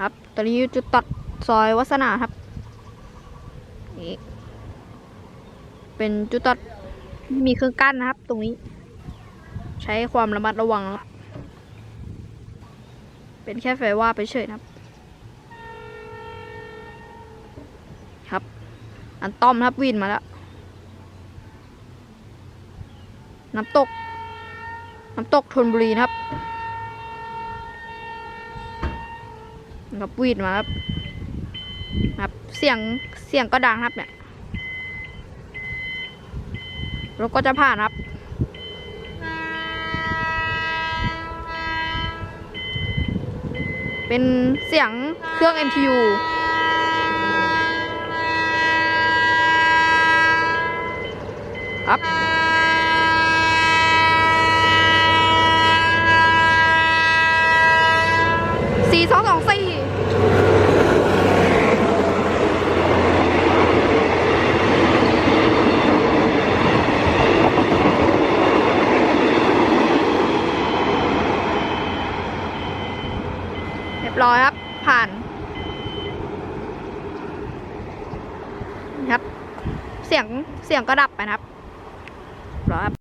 ครับ ตอนนี้อยู่จุดตัดซอยวัฒนาครับ นี่ เป็นจุดตัดมีเครื่องกั้นนะครับ ตรงนี้ ใช้ความระมัดระวังนะเป็นแค่ไฟว่าไปเฉยนะครับ ครับ อันต้อมครับวินมาแล้ว น้ำตก น้ำตกธนบุรีนะครับ ครับวีดมาครับครับ เสียงเสียงก็ดังครับเนี่ยรถก็จะผ่านครับ เป็นเสียงเครื่อง MTU ครับสี่สองสองสี่ รียบร้อยครับ ผ่านครับ เสียงเสียงก็ดับไปนะครับเรียบร้อยครับ